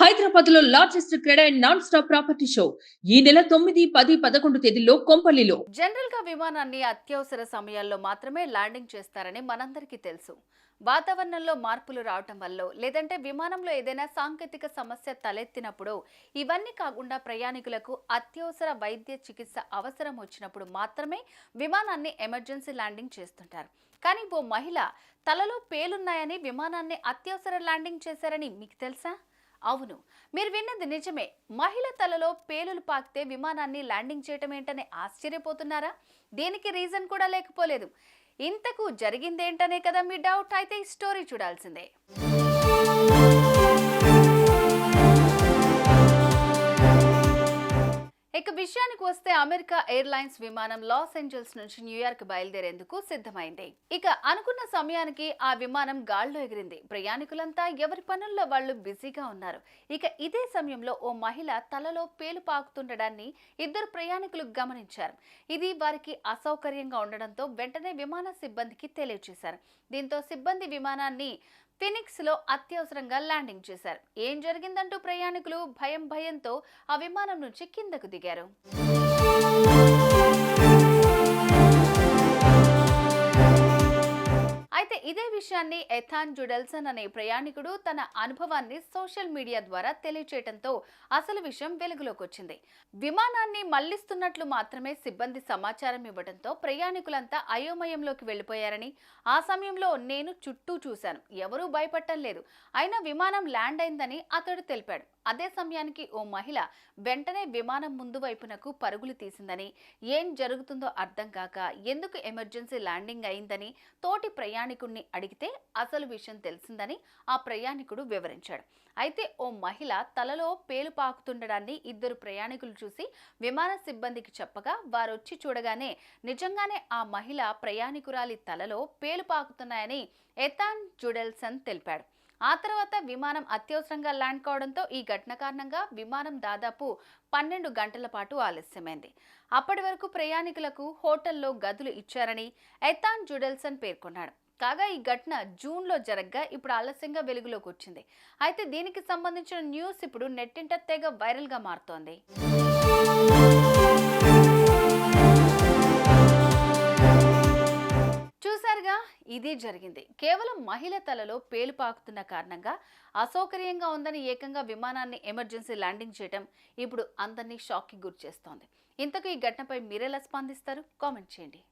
హైదరాబాద్లో largest cred and non stop property show ఈ నెల తొమ్మిది పది పదకొండు తేదీల్లో కొంపల్లిలో. జనరల్గా విమానాన్ని అత్యవసర సమయాల్లో మాత్రమే ల్యాండింగ్ చేస్తారని మనందరికీ తెలుసు. వాతావరణంలో మార్పులు రావటం వల్ల లేదంటే విమానంలో ఏదైనా సాంకేతిక సమస్య తలెత్తినప్పుడు ఇవన్నీ కాకుండా ప్రయాణికులకు అత్యవసర వైద్య చికిత్స అవసరం వచ్చినప్పుడు మాత్రమే విమానాన్ని ఎమర్జెన్సీ ల్యాండింగ్ చేస్తుంటారు. కానీ ఓ మహిళ తలలో పేలున్నాయని విమానాన్ని అత్యవసర ల్యాండింగ్ చేశారని మీకు తెలుసా? అవును మీరు విన్నది నిజమే. మహిళ తలలో పేలులు పాకితే విమానాన్ని ల్యాండింగ్ చేయటం ఏంటని ఆశ్చర్యపోతున్నారా? దీనికి రీజన్ కూడా లేకపోలేదు. ఇంతకు జరిగిందేంటనే కదా మీ డౌట్? అయితే ఈ స్టోరీ చూడాల్సిందే. ఇక విషయానికి వస్తే అమెరికా ఎయిర్లైన్స్ విమానం లాస్ ఏంజల్స్ నుంచి న్యూయార్క్ బయలుదేరేందుకు సిద్ధమైంది. ఇక అనుకున్న సమయానికి ఆ విమానం గాల్లో ఎగిరింది. ప్రయాణికులంతా ఎవరి పనుల్లో వాళ్ళు బిజీగా ఉన్నారు. ఇక ఇదే సమయంలో ఓ మహిళ తలలో పేలు పాకుతుండడాన్ని ఇద్దరు ప్రయాణికులు గమనించారు. ఇది వారికి అసౌకర్యంగా ఉండడంతో వెంటనే విమాన సిబ్బందికి తెలియజేశారు దీంతో సిబ్బంది విమానాన్ని ఫినిక్స్లో అత్యవసరంగా ల్యాండింగ్ చేశారు. ఏం జరిగిందంటూ ప్రయాణికులు భయం భయంతో ఆ విమానం నుంచి కిందకు దిగారు. విషయాన్ని ఎథాన్ జుడెల్సన్ అనే ప్రయాణికుడు తన అనుభవాన్ని సోషల్ మీడియా ద్వారా తెలియచేయడంతో అసలు విషయం వెలుగులోకి వచ్చింది విమానాన్ని మళ్ళిస్తున్నట్లు మాత్రమే సిబ్బంది సమాచారం ఇవ్వడంతో ప్రయాణికులంతా అయోమయంలోకి వెళ్ళిపోయారని ఆ సమయంలో నేను చుట్టూ చూశాను. ఎవరూ భయపడటం లేదు. అయినా విమానం ల్యాండ్ అయిందని అతడు తెలిపాడు. అదే సమయానికి ఓ మహిళ వెంటనే విమానం ముందు వైపునకు పరుగులు తీసిందని ఏం జరుగుతుందో అర్థం కాక ఎందుకు ఎమర్జెన్సీ ల్యాండింగ్ అయిందని తోటి ప్రయాణికుడిని అడిగితే అసలు విషయం తెలిసిందని ఆ ప్రయాణికుడు వివరించాడు. అయితే ఓ మహిళ తలలో పేలు పాకుతుండడాన్ని ఇద్దరు ప్రయాణికులు చూసి విమాన సిబ్బందికి చెప్పగా వారొచ్చి చూడగానే నిజంగానే ఆ మహిళ ప్రయాణికురాలి తలలో పేలు పాకుతున్నాయని ఎథాన్ జుడెల్సన్ తెలిపాడు. ఆ తర్వాత విమానం అత్యవసరంగా ల్యాండ్ కావడంతో ఈ ఘటన కారణంగా విమానం దాదాపు పన్నెండు గంటల పాటు ఆలస్యమైంది. అప్పటి వరకు ప్రయాణికులకు హోటల్లో గదులు ఇచ్చారని ఎథాన్ జుడెల్సన్ పేర్కొన్నాడు. కాగా ఈ ఘటన జూన్లో జరగ్గా ఇప్పుడు ఆలస్యంగా వెలుగులోకి వచ్చింది. అయితే దీనికి సంబంధించిన న్యూస్ ఇప్పుడు నెట్టింట తెగ వైరల్గా మారుతోంది. చూసారుగా ఇది జరిగింది. కేవలం మహిళ తలలో పేలు పాకుతున్న కారణంగా అసౌకర్యంగా ఉందని ఏకంగా విమానాన్ని ఎమర్జెన్సీ ల్యాండింగ్ చేయడం ఇప్పుడు అందరినీ షాక్కి గురి చేస్తోంది ఇంతకు ఈ ఘటనపై మీరెలా స్పందిస్తారు? కామెంట్ చేయండి.